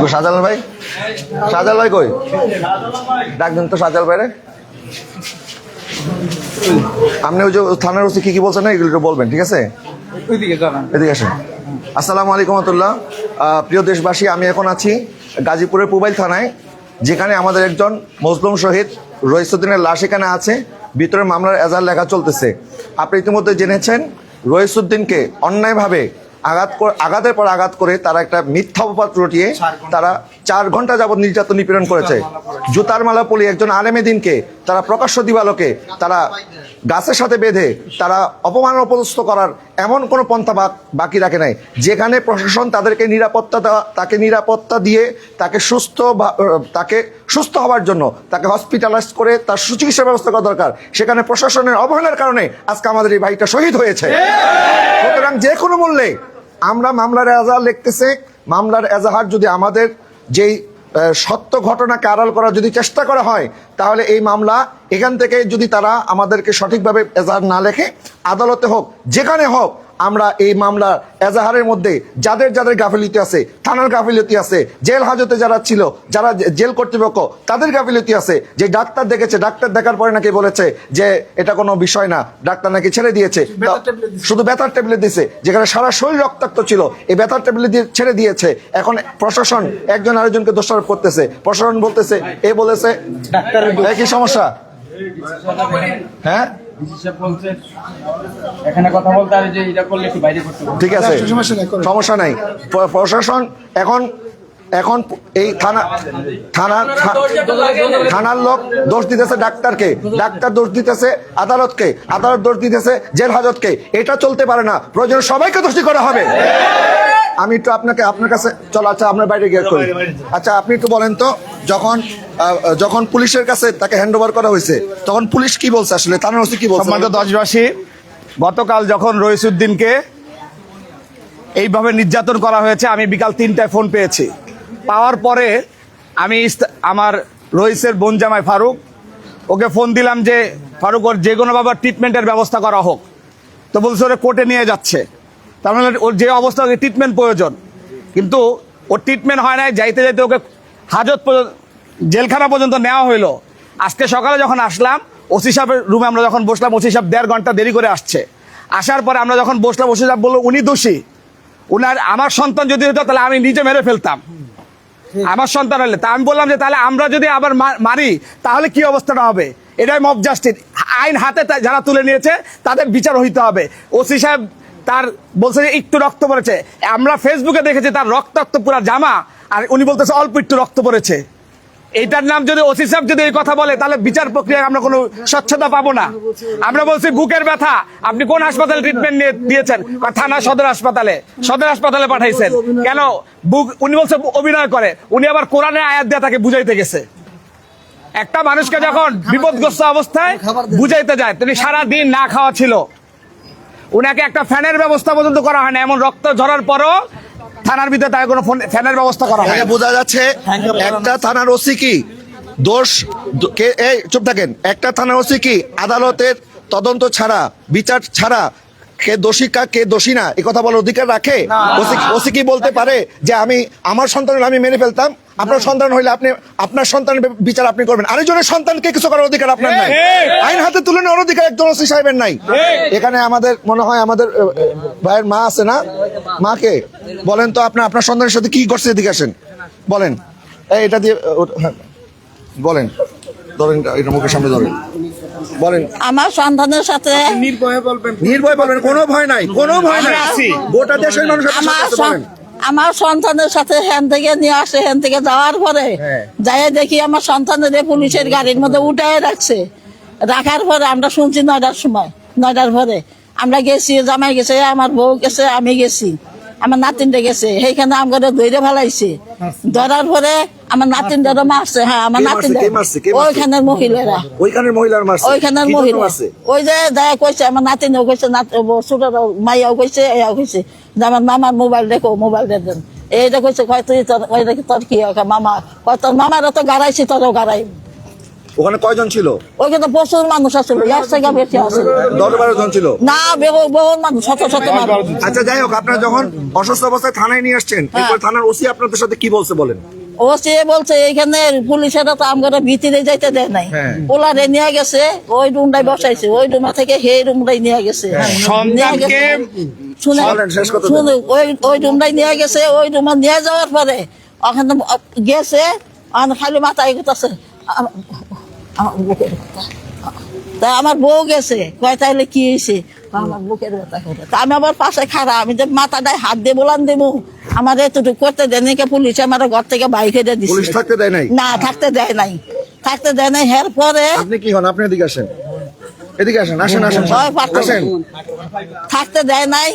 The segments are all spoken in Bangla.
শাহজালাল ভাই? শাহজালাল ভাই কই? ডাক দিন তো শাহজালাল ভাই রে আপনি ওই যে থানার ওসি কি কি বলছেন না এগুলো বলবেন ঠিক আছে? এদিকে আসেন। আসসালামু আলাইকুম রহমতুল্লাহ। প্রিয় দেশবাসী আমি এখন আছি গাজীপুরের পুবাইল থানায় যেখানে আমাদের একজন মজলুম শহীদ রইসুদ্দিনের লাশ এখানে আছে। ভিতরে মামলার এজার লেখা চলতেছে। আপনি ইতিমধ্যে জেনেছেন রইসুদ্দিনকে অন্যায়ভাবে আঘাত করে আঘাতের পর আঘাত করে তারা একটা মিথ্যা অপবাদ রটিয়ে তারা চার ঘণ্টা যাবত নির্যাতন নিপীড়ন করেছে। জুতার মালা পলি একজন আলেমে দিনকে তারা প্রকাশ্য দিবালোকে তারা গাছের সাথে বেঁধে তারা অপমান অপদস্থ করার এমন কোনো পন্থা বাকি রাখে নাই। যেখানে প্রশাসন তাদেরকে নিরাপত্তা দেওয়া তাকে নিরাপত্তা দিয়ে তাকে সুস্থ বা- তাকে সুস্থ হওয়ার জন্য তাকে হসপিটালাইজ করে তার সুচিকিৎসা ব্যবস্থা করা দরকার। সেখানে প্রশাসনের অবহেলার কারণে আজকে আমাদের এই ভাইটা শহীদ হয়েছে। সুতরাং যে কোনো মূল্যে আমরা মামলার এজাহার লিখতেছে। মামলার এজাহার যদি আমাদের যেই সত্য ঘটনাকে আড়াল করার যদি চেষ্টা করা হয়, তাহলে এই মামলা এখান থেকে যদি তারা আমাদেরকে সঠিকভাবে এজাহার না লেখে, আদালতে হোক, যেখানে হোক আমরা এই মামলা এজাহারের মধ্যে যাদের যাদের গাফিলতি আছে থানার গাফিলতি আছে জেল হাজতে যারা ছিল যারা জেল কর্তৃপক্ষ তাদের গাফিলতি আছে যে ডাক্তার দেখেছে ডাক্তার দেখার পরে নাকি বলেছে যে এটা কোনো বিষয় না ডাক্তার নাকি ছেড়ে দিয়েছে। শুধু ব্যথার ট্যাবলেট দিছে। যেখানে সারা শরীর রক্তাক্ত ছিল এই ব্যথার ট্যাবলেট দিয়ে ছেড়ে দিয়েছে। এখন প্রশাসন একজন আরেকজনকে দোষারোপ করতেছে। প্রশাসন বলতেছে এ বলেছে ডাক্তারের এ কি সমস্যা? হ্যাঁ? এখানে কথা বলতে আর যে এটা করলে একটু বাইরে করতে ঠিক আছে সমস্যা নাই, প্রশাসন এখন এখন এই থানা থানার থানার লোক দোষ দিতেছে ডাক্তারকে। ডাক্তার দোষ দিতেছে আদালতকে। আদালত দোষ দিতেছে জেল হাজতকে। এটা চলতে পারে না। প্রয়োজন সবাইকে দোষী করা হবে। আমি একটু আপনাকে আপনার কাছে চলো আচ্ছা আপনার বাইরে গিয়ে করি। আচ্ছা আপনি একটু বলেন তো যখন যখন পুলিশের কাছে তাকে হ্যান্ড ওভার করা হয়েছে তখন পুলিশ কি বলছে আসলে? থানার ওসি কি বলছে? সম্মানিত দশবাসী গতকাল যখন রইসুদ্দিনকে এইভাবে নির্যাতন করা হয়েছে আমি বিকাল তিনটায় ফোন পেয়েছি। পাওয়ার পরে আমি আমার রইসের বোন জামাই ফারুক ওকে ফোন দিলাম যে ফারুক ওর যে কোনোভাবে ট্রিটমেন্টের ব্যবস্থা করা হোক। তো বলছে ওরা কোর্টে নিয়ে যাচ্ছে। তার মানে ওর যে অবস্থা, ওকে ট্রিটমেন্ট প্রয়োজন। কিন্তু ওর ট্রিটমেন্ট হয় নাই, যাইতে যাইতে ওকে হাজত জেলখানা পর্যন্ত নেওয়া হইল। আজকে সকালে যখন আসলাম, ওসি সাহেবের রুমে আমরা যখন বসলাম, ওসি সাহেব দেড় ঘণ্টা দেরি করে আসছে। আসার পরে আমরা যখন বসলাম, ওসি সাহেব বলল, উনি দোষী। উনার, আমার সন্তান যদি হতো, তাহলে আমি নিজে মেরে ফেলতাম। আমার সন্তান হলে। তা আমি বললাম যে, তাহলে আমরা যদি আবার মারি, তাহলে কি অবস্থাটা হবে? এটাই মব জাস্টিস আইন হাতে যারা তুলে নিয়েছে, তাদের বিচার হইতে হবে। ওসি সাহেব তার বলছে যে একটু রক্ত পড়েছে। আমরা ফেসবুকে দেখেছি তার রক্তাক্ত পুরা জামা আর উনি বলতেছে অল্প একটু রক্ত পড়েছে। এটার নাম যদি ওসি সাহেব যদি এই কথা বলে তাহলে বিচার প্রক্রিয়ায় আমরা কোনো স্বচ্ছতা পাবো না। আমরা বলছি বুকের ব্যথা আপনি কোন হাসপাতালে ট্রিটমেন্ট নিয়ে দিয়েছেন? থানা সদর হাসপাতালে সদর হাসপাতালে পাঠাইছেন। কেন? বুক উনি বলছে অভিনয় করে। উনি আবার কোরআনের আয়াত দিয়ে তাকে বুঝাইতে গেছে। একটা মানুষকে যখন বিপদগ্রস্ত অবস্থায় বুঝাইতে যায় তিনি সারা দিন না খাওয়া ছিল। উনাকে একটা ফ্যানের ব্যবস্থা পর্যন্ত করা হয় না। এমন রক্ত ঝরার পরও থানার ভিতরে তাকে কোনো ফোন- ফ্যানের ব্যবস্থা করা হয় না। বোঝা যাচ্ছে একটা থানার ওসি কি? দোষ এই চুপ থাকেন। একটা থানার ওসি কি আদালতের তদন্ত ছাড়া বিচার ছাড়া কে দোষী কা কে দোষী না? এ কথা বলার অধিকার রাখে? ওসি ওসি কি বলতে পারে যে আমি আমার সন্তানের আমি মেনে ফেলতাম? আপনার সন্তান হইলে আপনি আপনার সন্তানের বিচার আপনি করবেন। আরেকজনের সন্তানকে কিছু করার অধিকার আপনার নাই। আইন হাতে তুলে নেওয়ার অধিকার একজন ওসি সাহেবের নাই। এখানে আমাদের মনে হয় আমাদের ভাইয়ের মা আছে না? মাকে? বলেন তো আপনার আপনার সন্তানের সাথে কি করছে এদিকে আসেন। বলেন। এই এটা দিয়ে ওটা- হ্যাঁ। বলেন। ধরেন এটা- মুখের সামনে ধরেন। বলেন। আমার সন্তানের সাথে নির্ভয়ে বলবেন। নির্ভয় বলবেন। কোনো ভয় নাই। কোনো ভয় নাই। গোটা দেশের মানুষের সাথে আমার আমার সন্তানের সাথে হ্যান থেকে নিয়ে আসে হ্যান থেকে যাওয়ার পরে হ্যাঁ। যাই দেখি আমার সন্তানের পুলিশের গাড়ির মধ্যে উঠায় রাখছে। রাখার পরে আমরা শুনছি নয়টার সময় নয়টার পরে আমরা গেছি জামাই গেছে আমার বউ গেছে আমি গেছি আমার নাতিনটা গেছে সেইখানে আমাকে ধৈর্য ফেলাইছে। ধরার পরে আমার নাতিনটা মারছে হ্যাঁ আমার? নাতিনটা। মারছে? ওইখানের মহিলারা। ওইখানের মহিলার মারছে। ওইখানের মহিলা। ওই যে দেখা কইছে আমার নাতিনও কইছে ছোট মাইয়াও কইছে এও কইছে। যে আমার মামার মোবাইল দেখো মোবাইল দেন। এই কইছে কয় তুই তোর ওই দেখি তোর কি হয়? মামা কয় তোর মামারা তো গাড়াইছি তোরও গাড়াই ওখানে কয়জন ছিল? ওইখানে প্রচুর মানুষ আসছিল এক জায়গা বেশি আসছিল দশ বারো জন ছিল? না বহু বহু মানুষ শত শত মানুষ। আচ্ছা যাই হোক আপনারা যখন অসুস্থ অবস্থায় থানায় নিয়ে আসছেন এরপর থানার ওসি আপনাদের সাথে কি বলছে বলেন? ও সে বলছে এইখানে পুলিশেরা তো আমরা ভিতরে যাইতে দেয় নাই হ্যাঁ। পোলারে নিয়ে গেছে ওই রুমটাই বসাইছে ওই রুমা থেকে সেই রুমটাই নিয়ে গেছে গেছে। শুনে ওই ওই রুমটাই নিয়ে গেছে ওই রুমে নিয়ে যাওয়ার পরে ওখানে গেছে খালি মাথায় আমার তা আমার বউ গেছে কয় তাইলে কি হয়েছে আমার বুকের ব্যথা করে। তা আমি আবার পাশে খারাপ আমি যে মাথাটায় হাত দিয়ে বলান দেবো। আমার এতটুকু করতে দেয়নি কে পুলিশ আমার ঘর থেকে বাইক হেঁটে পুলিশ দিচ্ছে থাকতে দেয় নাই? না থাকতে দেয় নাই। থাকতে দেয় নাই হের পরে আপনি কি হন? আপনি এদিকে আসেন। এদিকে আসেন আসেন আসেন আসেন। থাকতে দেয় নাই।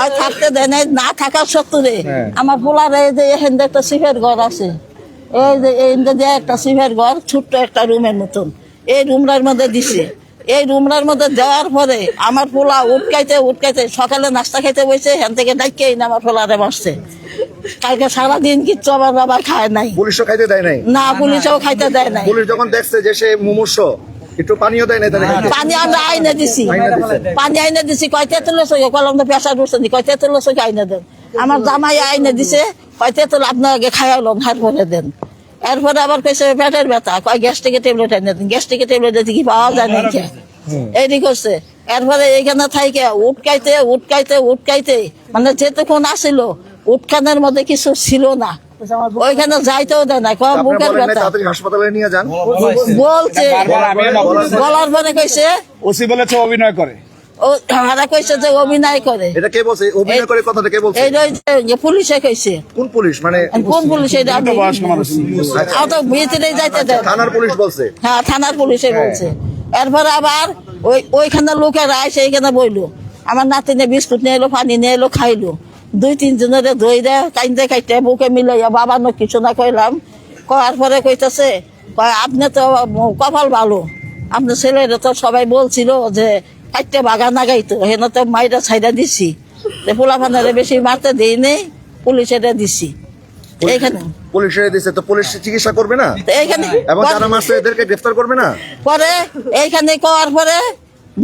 ওই থাকতে দেয় নাই না থাকার সত্ত্বে হ্যাঁ। আমার পোলার এই যে এখানে একটা সিফের ঘর আছে। এই যে এই যে একটা সিফের ঘর ছোট্ট একটা রুমের মতন। এই রুমটার মধ্যে দিছে। এই রুমটার মধ্যে দেওয়ার পরে আমার পোলা উটকাইতে উটকাইতে সকালে নাস্তা খাইতে বসে এখান থেকে ডাইকেই না আমার পোলারে বসছে। কালকে সারাদিন কিচ্ছু আমার বাবা খায় নাই। পুলিশও খাইতে দেয় নাই? না পুলিশও খাইতে দেয় নাই। পুলিশ যখন দেখছে যে সে মুমূর্ষ একটু পানিও দেয় তাহলে পানি আমরা আইনে দিছি। পানি আইনে দিছি সঙ্গে কলম তো পেশা সঙ্গে আইনে দেন। আমার জামাই আইনে দিছে আপনার আগে খাইয়া লোন হার পরে দেন। এরপরে আবার পেছে পেটের ব্যথা কয় গ্যাস থেকে ট্যাবলেট এনে দেন গ্যাস থেকে ট্যাবলেট দিতে কি পাওয়া যায় না খেয়ে এইটি করছে। এরপরে এইখানে থাইকে উটকাইতে উটকাইতে উটকাইতে মানে যেতক্ষণ আসিল উটখানের মধ্যে কিছু ছিল না। ওইখানে যাইতেও দেয় না কয় আপনারা বুকের ব্যথা। হাসপাতালে নিয়ে যান। বলছে বলার পরে কইছে ওসি বলেছে অভিনয় করে। ও হারা কইছে যে অভিনয় করে। এটা কে বলছে? অভিনয় করে কথাটা কে বলছে? এই যে পুলিশে কইছে। কোন পুলিশ? মানে কোন পুলিশ এটা আমি আও তো ভিতরে যাইতে দেন। থানার পুলিশ বলছে। হ্যাঁ থানার পুলিশে বলছে। এরপরে আবার ওই ওইখানে লোকেরা এসে এইখানে বইলো। আমার নাতিনে বিস্কুট নিয়ে এলো পানি নিয়ে এলো খাইলো। দুই তিনজনের দে কাইন্দে কাইতে বুকে মিলাইয়া বাবা ন কিছু না কইলাম। কয়ার পরে কইতাছে কয় আপনি তো কপাল ভালো। আপনার ছেলেরা তো সবাই বলছিল যে কাইতে বাগা না গাইতো হেন তো মাইরা ছাইরা দিছি। পোলা ফানারে বেশি মারতে দেই নেই পুলিশের দিছি। এইখানে। পুলিশে দিছে তো পুলিশ চিকিৎসা করবে না? এইখানে এবং যারা মারছে এদেরকে গ্রেফতার করবে না? পরে এইখানে করার পরে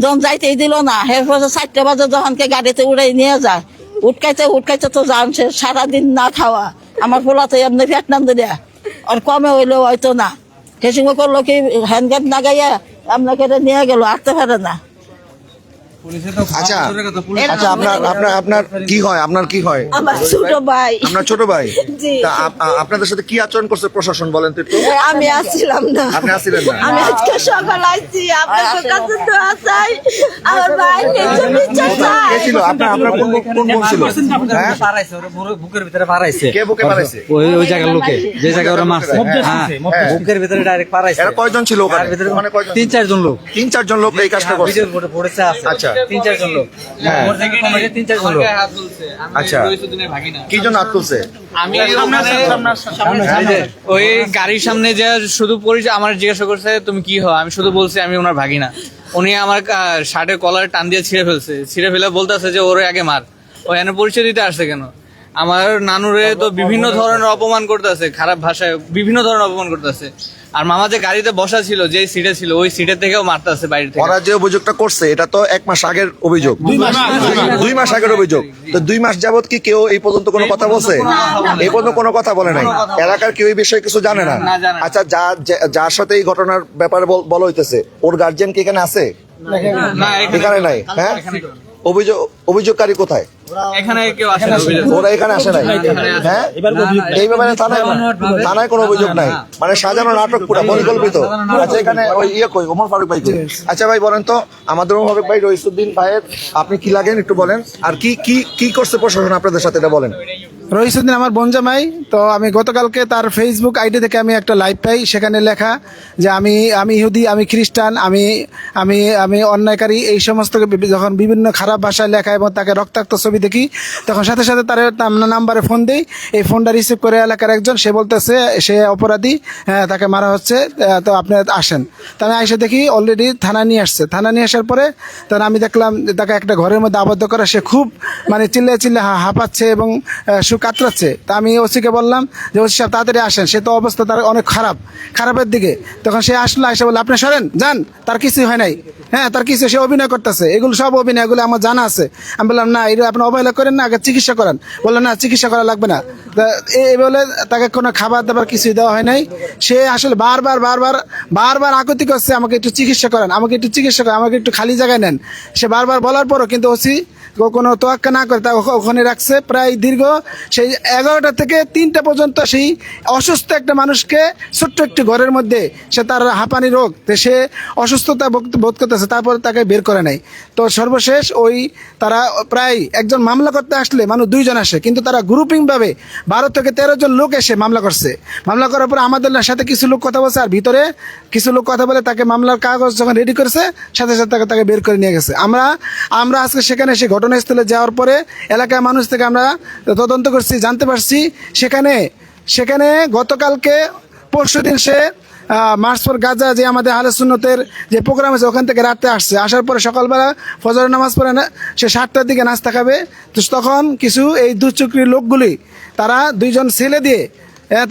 যখন যাইতেই দিল না। এরপরে চারটে বাজে যখনকে গাড়িতে উড়াই নিয়ে যায় উটকাইতে উটকাইতে তো জানছে সারাদিন না খাওয়া। আমার পোলাতে এমনি পেট নাম দিলে আর কমে হইলেও হয়তো না। হেসিং করল কি হ্যান্ডগ্যাপ না গাইয়া আপনাকে নিয়ে গেল আটতে পারে না। পুলিশে আচ্ছা আচ্ছা আপনার আপনার আপনার কি হয়? আপনার কি হয়? আমার ছোট ভাই। আপনার ছোট ভাই? তা আপ- আপনাদের সাথে কি আচরণ করছে প্রশাসন বলেন তো একটু? আমি আসছিলাম না। আপনি আসছিলেন না? আমি আজকে সকাল আসছি আপনার কাছে তো আসাই। আমার ভাই কিছু বিচার কে চাই ছিল। আপনার আপনার কোন কোন বোন ছিল? হ্যাঁ? পারাইছে, ওরা বুকের ভিতরে পারাইছে কে বুকে মারাইছে ওই ওই জায়গার লোকে যে জায়গায় ওরা মারছে। হ্যাঁ বুকের ভিতরে ডাইরেক্ট পারাইছে এরা কয়জন ছিল ওখানে? ওখানে কয়জন? তিন চারজন লোক। তিন চারজন লোক এই কাজটা করছে। ভিডিওর উপরে পড়েছে আছে। আচ্ছা। তিন চারজন লোক। হ্যাঁ। ওর থেকে কমে তিন চারজন লোক। আচ্ছা। কি জন্য হাত তুলছে? আমি ওই গাড়ির সামনে যে শুধু পরিচয় আমার জিজ্ঞাসা করছে তুমি কি হও? আমি শুধু বলছি আমি ওনার ভাগিনা। উনি আমার শার্টের কলার টান দিয়ে ছিঁড়ে ফেলছে। ছিঁড়ে ফেলে বলতেছে যে, ওরে আগে মার। ও এনে পরিচয় দিতে আসছে কেন? আমার নানুরে তো বিভিন্ন ধরনের অপমান করতেছে, খারাপ ভাষায় বিভিন্ন ধরনের অপমান করতেছে। আর মামা যে গাড়িতে বসা ছিল যে সিটে ছিল ওই সিটের থেকেও মারতেছে বাইরে থেকে। ওরা যে অভিযোগটা করছে এটা তো এক মাস আগের অভিযোগ। দুই মাস। আগের অভিযোগ। তো দুই মাস যাবত কি কেউ এই পর্যন্ত কোনো কথা বলছে? এই পর্যন্ত কোনো কথা বলে নাই। এলাকার কেউ এই বিষয়ে কিছু জানে না। আচ্ছা যা- যা- যার সাথে এই ঘটনার ব্যাপারে বলা হইতেছে ওর গার্জিয়ান কি এখানে আছে? না এখানে নাই। হ্যাঁ? অভিযোগ অভিযোগকারী কোথায়? এখানে কেউ আসে ওরা এখানে আসে নাই? হ্যাঁ? এই ব্যাপারে থানায় থানায় কোনো অভিযোগ নাই। মানে সাজানো নাটক পুরো পরিকল্পিত। আচ্ছা এখানে ওই ইয়ে কই ওমর ফারুক ভাই আচ্ছা ভাই বলেন তো আমাদের ওমর ফারুক ভাই রইসুদ্দিন ভাইয়ের আপনি কি লাগেন একটু বলেন? আর কি কি কি করছে প্রশাসন আপনাদের সাথে এটা বলেন। রহিসুদ্দিন আমার বনজামাই তো আমি গতকালকে তার ফেসবুক আইডি থেকে আমি একটা লাইভ পাই সেখানে লেখা যে আমি আমি ইহুদি আমি খ্রিস্টান আমি আমি আমি অন্যায়কারী এই সমস্ত যখন বিভিন্ন খারাপ ভাষায় লেখা এবং তাকে রক্তাক্ত ছবি দেখি তখন সাথে সাথে তার নাম্বারে ফোন দেই এই ফোনটা রিসিভ করে এলাকার একজন সে বলতেছে সে অপরাধী হ্যাঁ, তাকে মারা হচ্ছে তো আপনি আসেন। তো আমি এসে দেখি অলরেডি থানা নিয়ে আসছে। থানা নিয়ে আসার পরে তখন আমি দেখলাম তাকে একটা ঘরের মধ্যে আবদ্ধ করা সে খুব মানে চিল্লে চিল্লে হাঁপাচ্ছে এবং কাতরাচ্ছে। তা আমি ওসিকে বললাম যে, ওসি সাহেব, তাড়াতাড়ি আসেন। সে তো অবস্থা তার অনেক খারাপ। খারাপের দিকে। তখন সে আসলো, এসে বলল, আপনি সরেন, যান। তার কিছুই হয় নাই। হ্যাঁ তার কিছু সে অভিনয় করতেছে। এগুলো সব অভিনয়, এগুলো আমার জানা আছে। আমি বললাম, না, এটা আপনি অবহেলা করেন না, আগে চিকিৎসা করেন। বললেন না, চিকিৎসা করা লাগবে না। এই বলে তাকে কোনো খাবার দাবার কিছুই দেওয়া হয় নাই। সে আসলে বারবার বারবার বারবার আকুতি করছে, আমাকে একটু চিকিৎসা করেন, আমাকে একটু চিকিৎসা করেন, আমাকে একটু খালি জায়গায় নেন। সে বারবার বলার পরও কিন্তু ওসি কোনো তোয়াক্কা না করে, তা ওখ- ওখানে রাখছে। প্রায় দীর্ঘ সেই এগারোটা থেকে তিনটা পর্যন্ত সেই অসুস্থ একটা মানুষকে ছোট্ট একটি ঘরের মধ্যে সে তার হাঁপানি রোগ সে অসুস্থতা বোধ- করতেছে, তারপরে তাকে বের করে নেয়। তো সর্বশেষ ওই তারা প্রায় একজন মামলা করতে আসলে মানুষ দুইজন আসে, কিন্তু তারা গ্রুপিংভাবে বারো থেকে তেরো জন লোক এসে মামলা করছে। মামলা করার পর আমাদের সাথে কিছু লোক কথা বলছে, আর ভিতরে কিছু লোক কথা বলে তাকে মামলার কাগজ যখন রেডি করেছে, সাথে সাথে তাকে তাকে বের করে নিয়ে গেছে। আমরা আমরা আজকে সেখানে সেই ঘটনাস্থলে যাওয়ার পরে এলাকার মানুষ থেকে আমরা তদন্ত করছি, জানতে পারছি। সেখানে সেখানে গতকালকে পরশু দিন সে মার্চপুর গাজা যে আমাদের হালে সুন্নতের যে প্রোগ্রাম আছে, ওখান থেকে রাতে আসছে। আসার পরে সকালবেলা ফজর নামাজ পড়ে না, সে সাতটার দিকে নাস্তা খাবে। তো তখন কিছু এই দুচক্রির লোকগুলি, তারা দুইজন ছেলে দিয়ে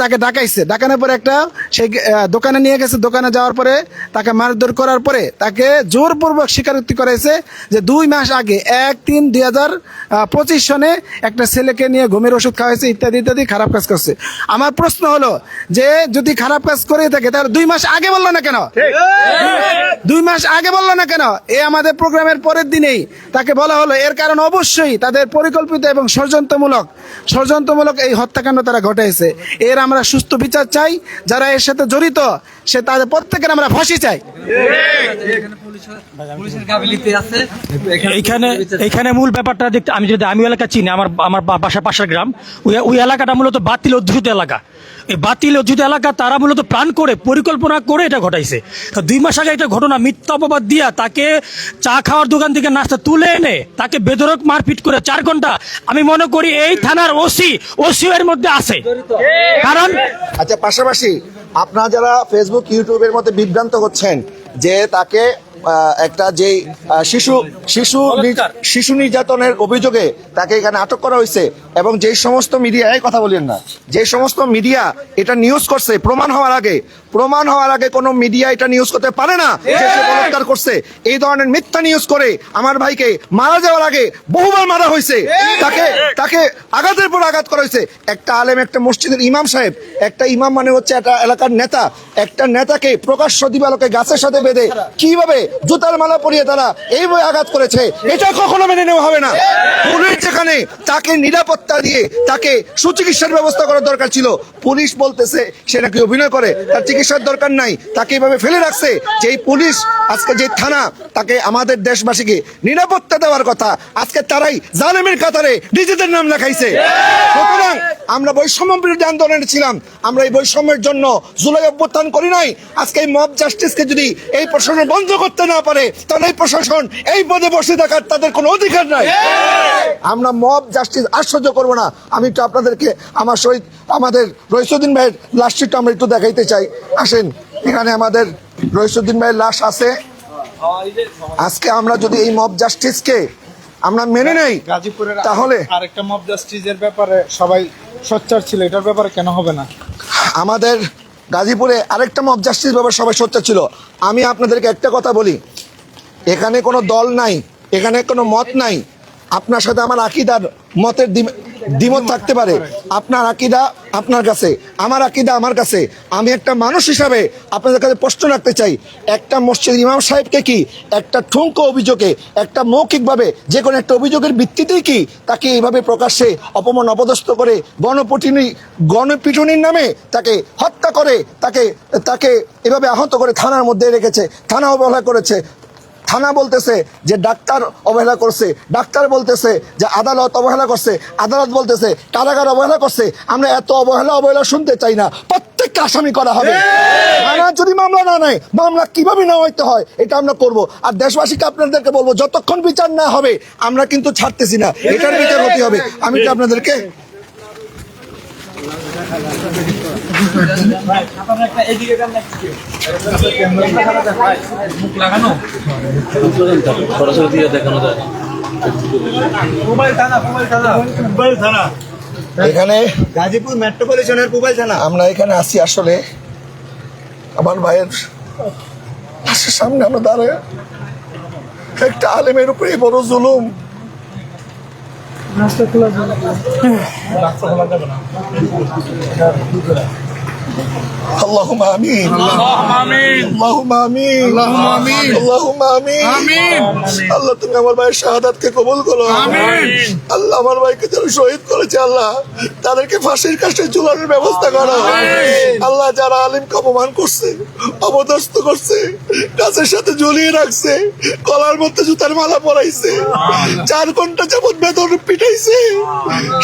তাকে ডাকাইছে। ডাকানোর পরে একটা সেই দোকানে নিয়ে গেছে। দোকানে যাওয়ার পরে তাকে মারধর করার পরে তাকে জোরপূর্বক স্বীকারোক্তি করাইছে যে দুই মাস আগে এক তিন দুই হাজার পঁচিশ সনে একটা ছেলেকে নিয়ে ঘুমের ওষুধ খাওয়াইছে ইত্যাদি ইত্যাদি খারাপ কাজ করছে। আমার প্রশ্ন হলো যে যদি খারাপ কাজ করে থাকে তাহলে দুই মাস আগে বলল না কেন? দুই মাস আগে বলল না কেন? এ আমাদের প্রোগ্রামের পরের দিনেই তাকে বলা হলো। এর কারণ অবশ্যই তাদের পরিকল্পিত এবং ষড়যন্ত্রমূলক ষড়যন্ত্রমূলক এই হত্যাকাণ্ড তারা ঘটাইছে। এর আমরা সুস্থ বিচার চাই যারা এর সাথে জড়িত সে তাদের প্রত্যেকের আমরা ফাঁসি চাই। এখানে এখানে মূল ব্যাপারটা দেখতে আমি যদি আমি এলাকা চিনি আমার আমার বাসার বাসা পাশের গ্রাম। ওই ওই এলাকাটা মূলত বাতিল অধ্যুত এলাকা। এই বাতিল অধ্যুত এলাকা তারা মূলত প্ল্যান করে, পরিকল্পনা করে এটা ঘটাইছে। দুই মাস আগে একটা ঘটনা, মিথ্যা অপবাদ দিয়া তাকে চা খাওয়ার দোকান থেকে নাস্তা তুলে এনে তাকে বেধরক মারপিট করে চার ঘণ্টা। আমি মনে করি এই থানার ওসি ওসি এর মধ্যে আছে। কারণ আচ্ছা পাশাপাশি আপনারা যারা ফেসবুক ইউটিউবের মধ্যে বিভ্রান্ত হচ্ছেন যে তাকে একটা যে শিশু শিশু শিশু নির্যাতনের অভিযোগে তাকে এখানে আটক করা হয়েছে এবং যে সমস্ত মিডিয়া এই কথা বলেন না যে সমস্ত মিডিয়া এটা নিউজ করছে প্রমাণ হওয়ার আগে প্রমাণ হওয়ার আগে কোনো মিডিয়া এটা নিউজ করতে পারে না যে সে বলাৎকার করছে। এই ধরনের মিথ্যা নিউজ করে আমার ভাইকে মারা যাওয়ার আগে বহুবার মারা হয়েছে। তাকে তাকে আঘাতের পর আঘাত করা হয়েছে। একটা আলেম একটা মসজিদের ইমাম সাহেব একটা ইমাম মানে হচ্ছে একটা এলাকার নেতা একটা নেতাকে প্রকাশ্য দিবালোকে গাছের সাথে বেঁধে কীভাবে জুতার মালা পরিয়ে তারা এইভাবে আঘাত করেছে। এটা কখনো মেনে নেওয়া হবে না। পুলিশ যেখানে তাকে নিরাপত্তা দিয়ে তাকে সুচিকিৎসার ব্যবস্থা করার দরকার ছিল, পুলিশ বলতেছে সে নাকি অভিনয় করে। তার চিকিৎসার দরকার নাই, তাকে এইভাবে ফেলে রাখছে। যে পুলিশ আজকে যে থানা, তাকে আমাদের দেশবাসীকে নিরাপত্তা দেওয়ার কথা, আজকে তারাই জালেমের কাতারে নিজেদের নাম লেখাইছে। সুতরাং আমরা বৈষম্য বিরোধী আন্দোলনে ছিলাম, আমরা এই বৈষম্যের জন্য জুলাই অভ্যুত্থান করি নাই। আজকে এই মব জাস্টিসকে যদি এই প্রশাসন বন্ধ করতে না পারে তাহলে এই প্রশাসন এই পদে বসে থাকার তাদের কোনো অধিকার নাই। আমরা মব জাস্টিস আশ্চর্য করব না। আমি একটু আপনাদেরকে আমার সহিত আমাদের রইসুদ্দিন ভাইয়ের লাশটা আমরা একটু দেখাইতে চাই। আসেন এখানে আমাদের রইসুদ্দিন ভাইয়ের লাশ আছে। আজকে আমরা যদি এই মব জাস্টিসকে আমরা মেনে নেই গাজীপুরের তাহলে আরেকটা মব জাস্টিসের ব্যাপারে সবাই সোচ্চার ছিল এটার ব্যাপারে কেন হবে না? আমাদের গাজীপুরে আরেকটা মব জাস্টিস ব্যাপার সবাই সোচ্চার ছিল। আমি আপনাদেরকে একটা কথা বলি। এখানে কোনো দল নাই, এখানে কোনো মত নাই। আপনার সাথে আমার আকিদার মতের দ্বি- দ্বিমত থাকতে পারে। আপনার আকিদা আপনার কাছে, আমার আকিদা আমার কাছে। আমি একটা মানুষ হিসাবে আপনাদের কাছে প্রশ্ন রাখতে চাই, একটা মসজিদ ইমাম সাহেবকে কি একটা ঠুঙ্ক অভিযোগে, একটা মৌখিকভাবে যে কোনো একটা অভিযোগের ভিত্তিতেই কি তাকে এইভাবে প্রকাশ্যে অপমান অপদস্থ করে গণপিটুনি গণপিটুনির নামে তাকে হত্যা করে, তাকে তাকে এভাবে আহত করে থানার মধ্যে রেখেছে, থানা অবহেলা করেছে থানা বলতেছে যে ডাক্তার অবহেলা করছে ডাক্তার বলতেছে যে আদালত অবহেলা করছে আদালত বলতেছে কারাগার অবহেলা করছে। আমরা এত অবহেলা অবহেলা শুনতে চাই না প্রত্যেককে আসামি করা হবে। থানা যদি মামলা না নেয় মামলা কীভাবে না হইতে হয় এটা আমরা করব। আর দেশবাসীকে আপনাদেরকে বলব যতক্ষণ বিচার না হবে আমরা কিন্তু ছাড়তেছি না। এটার বিচার হতে হবে। আমি কি আপনাদেরকে মোবাইল থানা এখানে গাজীপুর মেট্রোপলিটনের মোবাইল থানা। আমরা এখানে আসি আসলে। আমার ভাইয়ের সামনে আমরা দাঁড়ায়। একটা আলেমের উপরে বড় জুলুম। রাস্তা খোলা যাবে না। রাস্তা খোলা যাবে না। اللهم امين اللهم امين اللهم امين اللهم امين اللهم امين আল্লাহ তুমি আমার ভাইয়ের শাহাদাতকে কবুল করো আমিন আল্লাহ আমার ভাইকে যারা শহীদ করেছে আল্লাহ তাদেরকে ফাঁসির কাছে ঝুলানোর ব্যবস্থা করো আল্লাহ যারা আলিমকে অপমান করছে অবদস্ত করছে গাছের সাথে ঝুলিয়ে রাখছে কলার মধ্যে জুতার মালা পরাইছে চার ঘন্টা যাবত বেতন পিটাইছে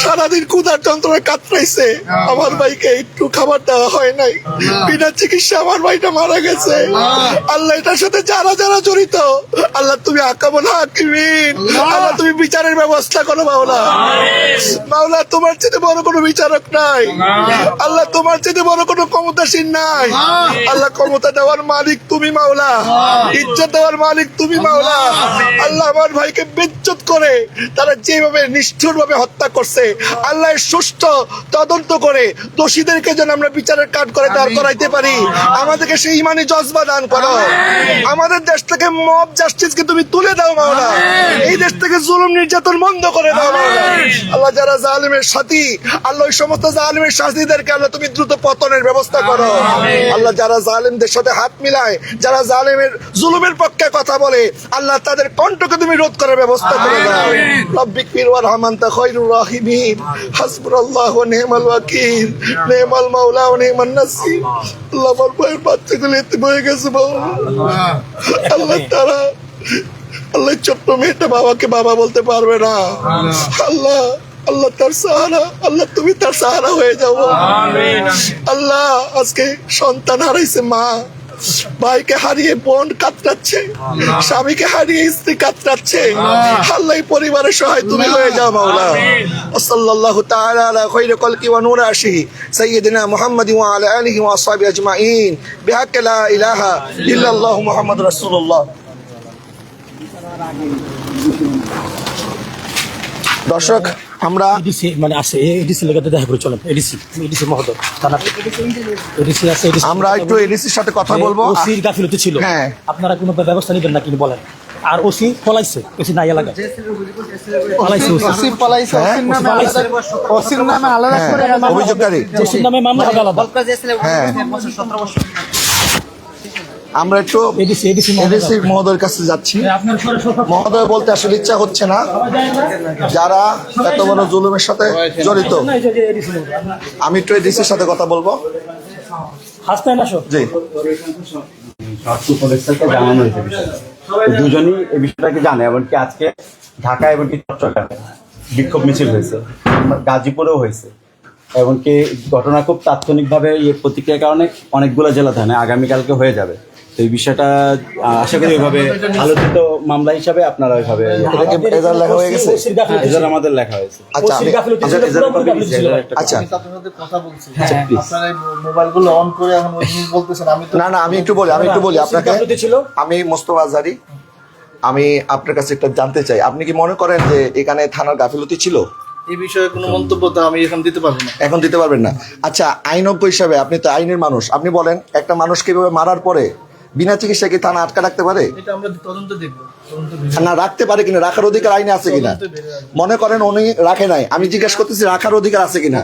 সারাদিন ক্ষুধার যন্ত্রণায় কাতরাইছে আমার ভাইকে একটু খাবার দেওয়া হয় নাই। বিনা চিকিৎসা আমার ভাইটা মারা গেছে। আল্লাহ এটার সাথে যারা যারা জড়িত আল্লাহ তুমি হাকিমিন। আল্লাহ তুমি বিচারের ব্যবস্থা করো মাওলা। মাওলা তোমার চেয়ে বড় কোনো বিচারক নাই। আল্লাহ তোমার চেয়ে বড় কোনো ক্ষমতাসীন নাই। আল্লাহ ক্ষমতা দেওয়ার মালিক তুমি মাওলা। ইজ্জত দেওয়ার মালিক তুমি মাওলা। আল্লাহ আমার ভাইকে বেজ্জত করে তারা যেভাবে নিষ্ঠুর ভাবে হত্যা করছে আল্লাহ সুষ্ঠু তদন্ত করে দোষীদেরকে যেন আমরা বিচারের কাঠ করে দাঁড় করাইতে পারি। আমাদেরকে সেই ইমানি জজবা দান করো। আমাদের দেশ থেকে মব জাস্টিসকে তুমি তুলে দাও মাওলা এই দেশ থেকে জুলুম নির্যাতন বন্ধ করে দাও মাওলা আল্লাহ যারা জালিমের সাথী আল্লাহ ওই সমস্ত জালিমের সাথীদেরকে আল্লাহ তুমি দ্রুত পতনের ব্যবস্থা করো। আল্লাহ যারা জালিমদের সাথে হাত মিলায় যারা জালিমের জুলুমের পক্ষে কথা বলে আল্লাহ তাদের কণ্ঠকে তুমি রোধ করার ব্যবস্থা করে দাও। রব্বিক ফির ওয়া রহমান তা খৈরুর রাহিমিন। হাসবুনাল্লাহ ওয়া নি'মাল ওয়াকিল। নি'মাল মাওলা ওয়া নি'মান নাসির আল্লাহ আমার ভাইয়ের বাচ্চাগুলো এতে হয়ে গেছে বাবা। আল্লাহ। তারা আল্লাহ ছোট্ট মেয়েটা বাবাকে বাবা বলতে পারবে না। আল্লাহ। আল্লাহ তার সাহারা আল্লাহ তুমি তার সাহারা হয়ে যাও। আল্লাহ আজকে সন্তান হারাইছে মা। ভাইকে হারিয়ে বোন কাতরাচ্ছে স্বামীকে হারিয়ে স্ত্রী কাতরাচ্ছে। আল্লাহ। পরিবারের সহায় তুমি হয়ে যাও মাওলা। সাল্লাল্লাহু তাআলা আলা খাইরি কলকি ওয়া নূর আশি সাইয়্যিদিনা মুহাম্মাদি ওয়া আলা আলিহি ওয়া আসহাবি আজমাইন। বিহাক্কি লা ইলাহা ইল্লাল্লাহু মুহাম্মাদুর রাসূলুল্লাহ। দর্শক আমরা এডিসি মানে আছে এডিসি লেগাতে দেখা করে চলেন এডিসি এডিসি মহোদয় থানা এডিসি আছে এডিসি আমরা একটু এডিসির সাথে কথা বলব ওসির গাফিলতি ছিল হ্যাঁ। আপনারা কোনো ব্যবস্থা নেবেন না কিনে বলেন আর ওসি পলাইছে ওসি নাই এলাকা পলাইছে ওসি পালাইছে হ্যাঁ? ওসির নামে আলাদা করে হ্যাঁ, অভিযোগকারী ওসির নামে মামলা আলাদা হ্যাঁ আমরা একটু এডিসি মহোদয়ের কাছে যাচ্ছি। সরে মহোদয় বলতে আসলে ইচ্ছা হচ্ছে না। যারা এত বড় জুলুমের সাথে জড়িত। আমি একটু এডিসির সাথে কথা বলব। জি। জানানো হয়েছে দুজনই এই বিষয়টাকে জানে এমনকি আজকে ঢাকা এমনকি চট্টগ্রামে বিক্ষোভ মিছিল হয়েছে গাজীপুরেও হয়েছে। এমনকি ঘটনা খুব তাৎক্ষণিকভাবে ইয়ে প্রতিক্রিয়ার কারণে অনেকগুলো জেলা থানে আগামীকালকে হয়ে যাবে। তো এই বিষয়টা আশা করি ওইভাবে আলোচিত মামলা হিসাবে আপনারা ওইভাবে এজার লেখা হয়ে গেছে? এদের আমাদের লেখা হয়েছে। আচ্ছা আচ্ছা কথা বলছি আচ্ছা, please। মোবাইলগুলো অন করে এখন ওই বলতেছেন আমি না না আমি একটু বলি আমি একটু বলি আপনাকে। গাফিলতি ছিল। আমি মোস্তফা আজারি আমি আপনার কাছে একটা জানতে চাই। আপনি কি মনে করেন যে এখানে থানার গাফিলতি ছিল? এই বিষয়ে কোনো মন্তব্য তো আমি এখন দিতে পারব না। এখন দিতে পারবেন না। আচ্ছা আইনজ্ঞ হিসাবে আপনি তো আইনের মানুষ। আপনি বলেন একটা মানুষ কীভাবে মারার পরে বিনা চিকিৎসা কি থানা আটকা রাখতে পারে? এটা আমরা তদন্ত দেখব। তদন্ত বের- না রাখতে পারে কিনা? রাখার অধিকার আইনে আছে কিনা? মনে করেন উনি রাখে নাই। আমি জিজ্ঞেস করতেছি রাখার অধিকার আছে কিনা?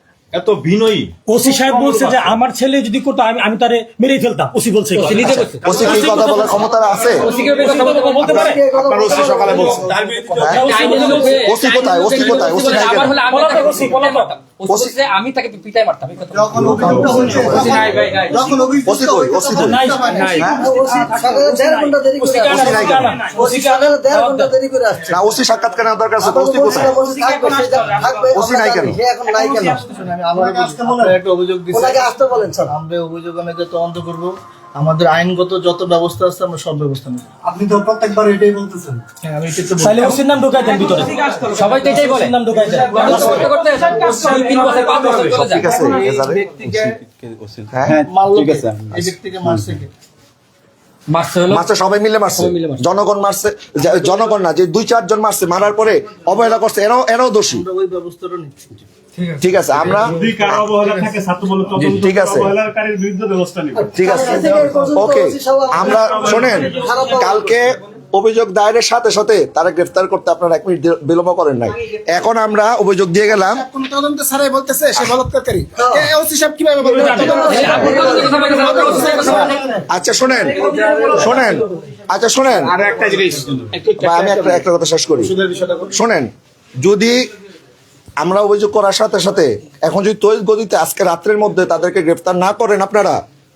এত বিনয়ী। ওসি সাহেব বলছে যে আমার ছেলে যদি করতো আমি আমি তারে মেরেই ফেলতাম। ওসি বলছে নিজে বলছে। ওসি কি কথা বলার ক্ষমতা আছে? বলতে পারে আপনার ওসি সকালে বলছে। ওসি কোথায়? ওসি কোথায়? ওসি নাই কেন ওসি পলাতক আমি তাকে পিটাই মারতাম ওসি হ্যাঁ? ওসি নাই। কেন না ওসি সাক্ষাৎ কেন দরকার আছে ওসি কোথায়? ওসি নাই কেন? একটা অভিযোগ দিচ্ছি আমরা এই অভিযোগ আমি তদন্ত করব। আমাদের আইনগত যত ব্যবস্থা আছে আমরা সব ব্যবস্থা নেব। আপনি তো প্রত্যেকবার এটাই বলতেছেন। হ্যাঁ আমি এটা তো বলছি। তাহলে ওসির নাম ঢোকায় দেন ভিতরে। সবাই তো এটাই বলে। ওসির নাম ঢোকায় দেন। করতে করতে সব তিন বছর পাঁচ বছর চলে যায় ঠিক আছে হ্যাঁ হ্যাঁ ঠিক আছে। এই ব্যক্তিকে মারছে কে? মারছে সবাই মিলে মারছে। জনগণ মারছে জনগণ না যে দুই চারজন মারছে মারার পরে অবহেলা করছে এরাও এরাও দোষী। আমরা ওই ব্যবস্থাটা নিচ্ছি। ঠিক আছে। আমরা যদি কারও অবহেলা থাকে ছাত্র বলে তদন্ত ঠিক আছে। অবহেলাকারীর বিরুদ্ধে ব্যবস্থা নেবে। ঠিক আছে। ওকে আমরা শোনেন কালকে অভিযোগ দায়েরের সাথে সাথে তারা গ্রেফতার করতে আপনারা এক মিনিট বিলম্ব করেন নাই এখন আমরা অভিযোগ দিয়ে গেলাম কোন তদন্ত ছাড়াই বলতেছে সে বলৎকারী কীভাবে আচ্ছা শোনেন শোনেন আচ্ছা শোনেন আর একটা জিনিস আমি একটা একটা কথা শেষ করি শোনেন যদি আমরা অভিযোগ করার সাথে সাথে এখন যদি তৈরি গতিতে আজকে রাত্রের মধ্যে তাদেরকে গ্রেফতার না করেন আপনারা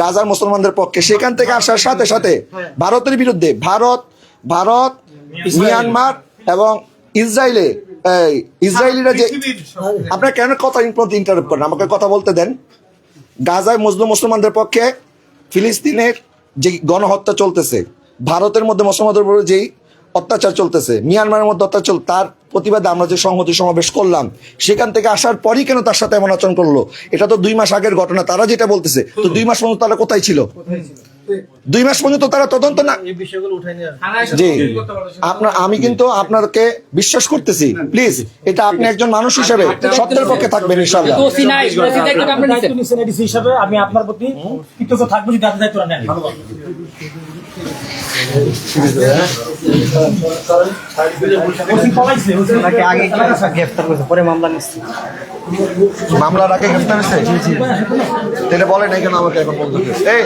গাজার মুসলমানদের পক্ষে। সেখান থেকে আসার সাথে সাথে ভারতের বিরুদ্ধে ভারত ভারত মিয়ানমার এবং ইসরায়েলে ইসরায়েলিরা যে আপনার কেন কথা ইন্টারাপ্ট করেন? আমাকে কথা বলতে দেন। গাজায় মুসলিম মুসলমানদের পক্ষে ফিলিস্তিনের যে গণহত্যা চলতেছে ভারতের মধ্যে মুসলমানদের উপর যেই অত্যাচার চলতেছে। মিয়ানমারের মধ্যে অত্যাচার তার প্রতিবাদে আমরা যে সংহতি সমাবেশ করলাম সেখান থেকে আসার পরই কেন তার সাথে এমন আচরণ করল? এটা তো দুই মাস আগের ঘটনা তারা যেটা বলতেছে তো দুই মাস পর্যন্ত তারা কোথায় ছিল? দুই মাস পর্যন্ত তারা তদন্ত না জি। আপনার আমি কিন্তু আপনাকে বিশ্বাস করতেছি। প্লিজ এটা আপনি একজন মানুষ হিসেবে সত্যের পক্ষে থাকবেন হিসাবে আমি আপনার প্রতি কৃতজ্ঞ থাকব যদি আপনি দায়িত্বটা নেন। ওসি পলাইছে, ওসি মামলার আগে গ্রেফতার হয়েছে? তাহলে বলেন এই কেন আমাকে এখন বলতে এই!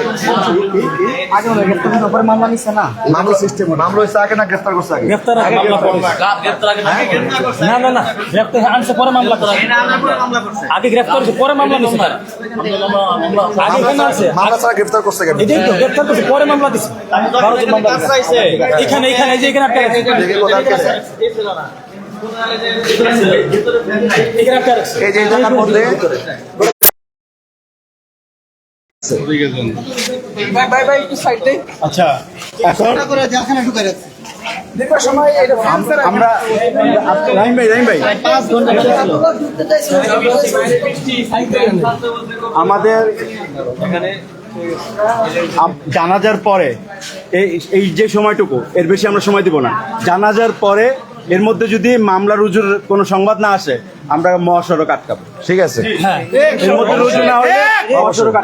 মামলা সিস্টেম মামলা হয়েছে আগে না গ্রেফতার করছে আগে? গ্রেফতার আগে করবে। না না না গ্রেফতার আনছে পরে মামলা করে আগে গ্রেফতার করছে পরে মামলা নিছে। আগে এখানে আছে? মামলা ছাড়া গ্রেফতার করছে কেন? এটাই তো গ্রেফতার করছে পরে মামলা দিছে বারো জন মামলা দিছে। এখানে এখানে এই যে এখানে আটকে রাখছে। দেখি কোথায় আটকে রাখছে। এই যে এই জায়গার মধ্যে। আচ্ছা এখন? আমরা রাহিম ভাই রাহিম ভাই। আমাদের আম- জানাজার পরে এই এই যে সময়টুকু এর বেশি আমরা সময় দিব না। জানাজার পরে এর মধ্যে যদি মামলা রুজুর কোনো সংবাদ না আসে আমরা মহাসড়ক আটকাবো। ঠিক আছে? হ্যাঁ। এর মধ্যে রুজু না হলে মহাসড়ক।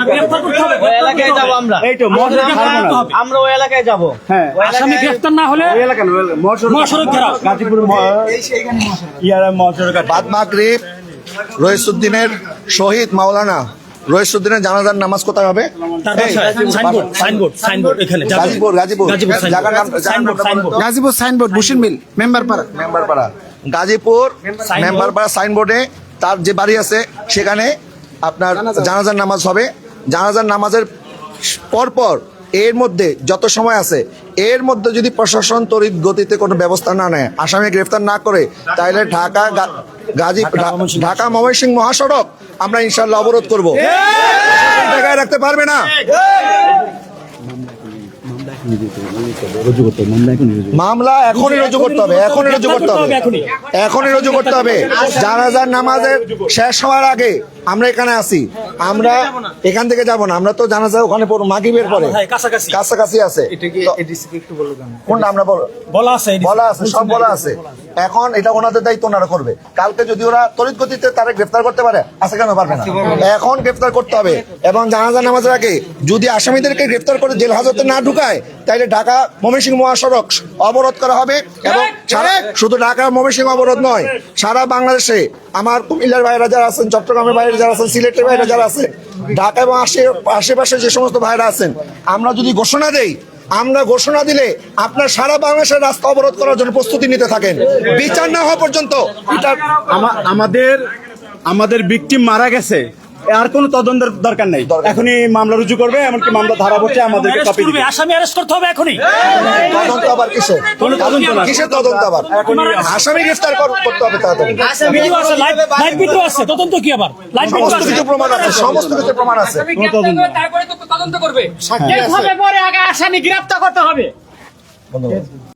এই তো মহাসড়ক। আমরা ওই এলাকায় যাব। হ্যাঁ। আসামি গ্রেফতার না হলে ওই এলাকা না, ওই এলাকা, মহাসড়ক মহাসড়ক ঘেরাও। গাজীপুর ইয়ারা মহাসড়ক বাদ মাগরিব রইসুদ্দিনের শহীদ মাওলানা রইসুদ্দিনের জানাজার নামাজ কোথায় হবে। গাজীপুর। গাজীপুর গাজীপুর সাইনবোর্ড। জায়গার সাইনবোর্ড নামটা বলুন সাইনবোর্ড। তো। গাজীপুর মিল মেম্বার পাড়া মেম্বারপাড়া সাইনবোর্ডে তার যে বাড়ি আছে সেখানে আপনার জানাজার নামাজ হবে। জানাজার নামাজের পরপর এর মধ্যে যত সময় আছে এর মধ্যে যদি প্রশাসন তড়িৎ গতিতে কোনো ব্যবস্থা না নেয় আসামি গ্রেফতার না করে তাহলে ঢাকা গাজী ঢাকা ময়মনসিংহ। মহাসড়ক আমরা ইনশাল্লাহ অবরোধ করব। জায়গায় রাখতে পারবে না? মামলা এখনই রুজু করতে হবে এখনই রুজু করতে হবে। এখনই। রুজু করতে হবে। জানাজার নামাজের শেষ হওয়ার আগে আমরা এখানে আছি। আমরা এখান থেকে যাব না। আমরা তো জানাজা ওখানে পড়ব মাগিবের পরে। হ্যাঁ, কাছাকাছি। কাছাকাছি আছে। কোনটা আমরা বল বলা আছে বলা আছে সব বলা আছে। এখন এটা ওনাদের দায়িত্ব ওনারা করবে। কালকে যদি ওরা তড়িৎ গতিতে তারা গ্রেফতার করতে পারে আজকে কেন পারবে না? এখন গ্রেফতার করতে হবে। এবং জানাজা নামাজের আগে যদি আসামিদেরকে গ্রেফতার করে জেল হাজতে না ঢুকায় তাহলে ঢাকা ময়মনসিংহ মহাসড়ক অবরোধ করা হবে এবং সারা- শুধু ঢাকা ময়মনসিংহ অবরোধ নয় সারা বাংলাদেশে আমার কুমিল্লার বাইরে যারা আছেন চট্টগ্রামের বাইরে যারা আছেন সিলেটের বাইরে যারা আছেন ঢাকা এবং আশে- আশেপাশে যে সমস্ত ভাইরা আছেন আমরা যদি ঘোষণা দেই আমরা ঘোষণা দিলে আপনার সারা বাংলাদেশের রাস্তা অবরোধ করার জন্য প্রস্তুতি নিতে থাকেন। বিচার না হওয়া পর্যন্ত এটা আমাদের আমাদের বিকটিম মারা গেছে। আর কোনো তদন্তের দরকার নেই। এখনই মামলা রুজু করবে এমনকি মামলা ধারা বসে আমাদেরকে কপি দিবে। আসামি অ্যারেস্ট করতে হবে এখনই। তদন্ত আবার কিসে কোনো তদন্ত না। কিসের তদন্ত আবার? আসামি গ্রেফতার করতে হবে তাড়াতাড়ি। ভিডিও আছে লাইভ লাইভ ভিডিও আছে তদন্ত কি আবার? লাইভ ভিডিও আছে। কিছু প্রমাণ আছে সমস্ত কিছু প্রমাণ আছে। কোনো তদন্ত তারপরে তো তদন্ত করবে। সাক্ষী আছে। পরে আগে আসামি গ্রেফতার করতে হবে।